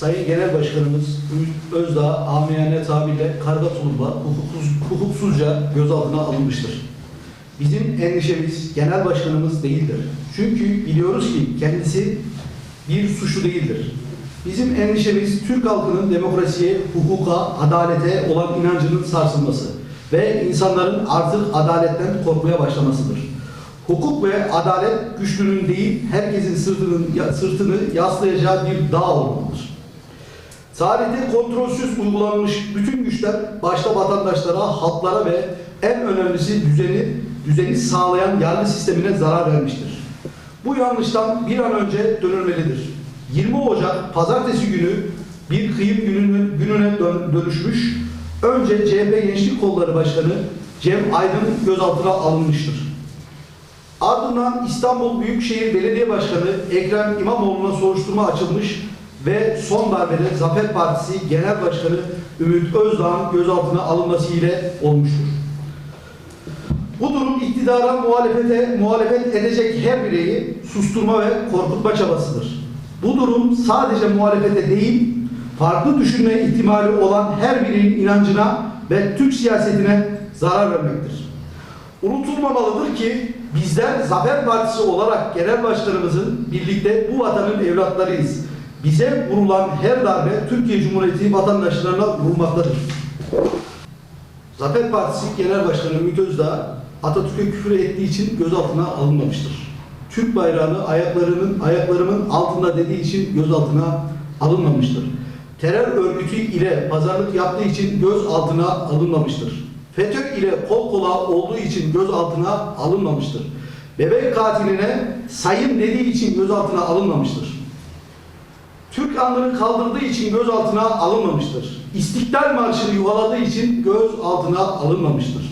Sayın Genel Başkanımız Özdağ amiyane tabirle karga tulumba hukuksuz, hukuksuzca gözaltına alınmıştır. Bizim endişemiz genel başkanımız değildir. Çünkü biliyoruz ki kendisi bir suçlu değildir. Bizim endişemiz Türk halkının demokrasiye, hukuka, adalete olan inancının sarsılması ve insanların artık adaletten korkmaya başlamasıdır. Hukuk ve adalet güçlünün değil, herkesin sırtının, sırtını yaslayacağı bir dağ olmalıdır. Tarihte kontrolsüz uygulanmış bütün güçler başta vatandaşlara, halklara ve en önemlisi düzeni, düzeni sağlayan yargı sistemine zarar vermiştir. Bu yanlıştan bir an önce dönülmelidir. 20 Ocak pazartesi günü bir kıyım gününün, gününe dön- dönüşmüş. Önce CHP Gençlik Kolları Başkanı Cem Aydın gözaltına alınmıştır. Ardından İstanbul Büyükşehir Belediye Başkanı Ekrem İmamoğlu'na soruşturma açılmış ve son darbede Zafer Partisi Genel Başkanı Ümit Özdağ'ın gözaltına alınması ile olmuştur. Bu durum iktidara muhalefete muhalefet edecek her bireyi susturma ve korkutma çabasıdır. Bu durum sadece muhalefete değil, farklı düşünme ihtimali olan her bireyin inancına ve Türk siyasetine zarar vermektir. Unutulmamalıdır ki bizler Zafer Partisi olarak genel başkanımızın birlikte bu vatanın evlatlarıyız. Bize vurulan her darbe Türkiye Cumhuriyeti vatandaşlarına vurulmaktadır. Zafer Partisi Genel Başkanı Ümit Özdağ Atatürk'e küfür ettiği için gözaltına alınmamıştır. Türk bayrağını ayaklarının ayaklarımın altında dediği için gözaltına alınmamıştır. Terör örgütü ile pazarlık yaptığı için gözaltına alınmamıştır. FETÖ ile kol kola olduğu için gözaltına alınmamıştır. Bebek katiline sayın dediği için gözaltına alınmamıştır. Türk andını kaldırdığı için gözaltına alınmamıştır. İstiklal Marşı'nı yuvaladığı için gözaltına alınmamıştır.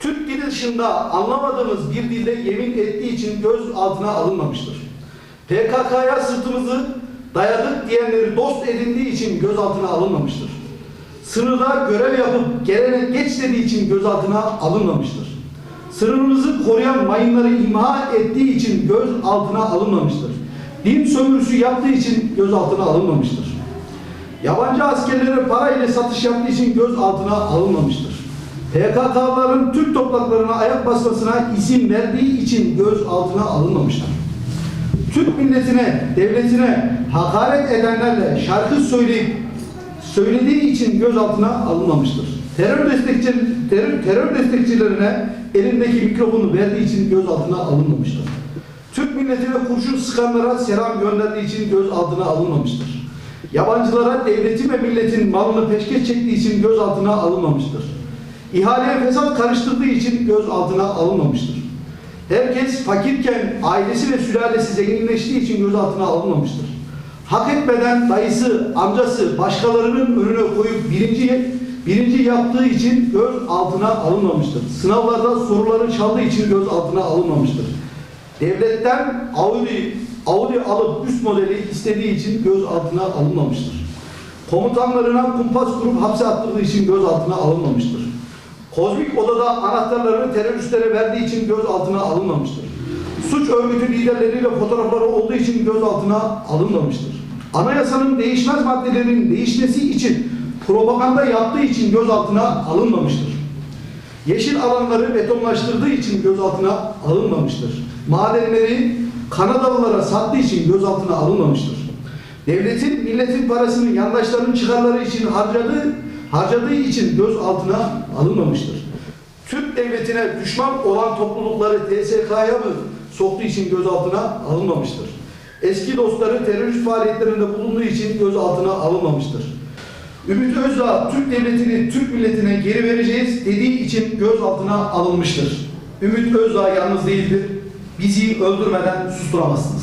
Türk dili dışında anlamadığımız bir dilde yemin ettiği için gözaltına alınmamıştır. PKK'ya sırtımızı dayadık diyenleri dost edindiği için gözaltına alınmamıştır. Sınırda görev yapıp gelene geç dediği için gözaltına alınmamıştır. Sınırımızı koruyan mayınları imha ettiği için gözaltına alınmamıştır. Din sömürüsü yaptığı için gözaltına alınmamıştır. Yabancı askerlere para ile satış yaptığı için gözaltına alınmamıştır. PKK'ların Türk topraklarına ayak basmasına izin verdiği için gözaltına alınmamıştır. Türk milletine, devletine hakaret edenlerle şarkı söyleyip söylediği için gözaltına alınmamıştır. Terör destekçi terör, terör destekçilerine elindeki mikrofonu verdiği için gözaltına alınmamıştır. Türk milletine kurşun sıkanlara selam gönderdiği için gözaltına alınmamıştır. Yabancılara devletin ve milletin malını peşkeş çektiği için gözaltına alınmamıştır. İhaleye fesat karıştırdığı için gözaltına alınmamıştır. Herkes fakirken ailesi ve sülalesi zenginleştiği için gözaltına alınmamıştır. Hak etmeden dayısı, amcası başkalarının önüne koyup birinci birinci yaptığı için göz altına alınmamıştır. Sınavlarda soruları çaldığı için göz altına alınmamıştır. Devletten Audi, Audi alıp üst modeli istediği için göz altına alınmamıştır. Komutanlarına kumpas kurup hapse attırdığı için göz altına alınmamıştır. Kozmik odada anahtarlarını teröristlere verdiği için göz altına alınmamıştır. Suç örgütü liderleriyle fotoğrafları olduğu için göz altına alınmamıştır. Anayasanın değişmez maddelerinin değişmesi için propaganda yaptığı için gözaltına alınmamıştır. Yeşil alanları betonlaştırdığı için gözaltına alınmamıştır. Madenleri Kanadalılara sattığı için gözaltına alınmamıştır. Devletin, milletin parasını yandaşların çıkarları için harcadığı, harcadığı için gözaltına alınmamıştır. Türk devletine düşman olan toplulukları TSK'ya mı soktuğu için gözaltına alınmamıştır. Eski dostları terörist faaliyetlerinde bulunduğu için gözaltına alınmamıştır. Ümit Özdağ Türk devletini Türk milletine geri vereceğiz dediği için gözaltına alınmıştır. Ümit Özdağ yalnız değildir. Bizi öldürmeden susturamazsınız.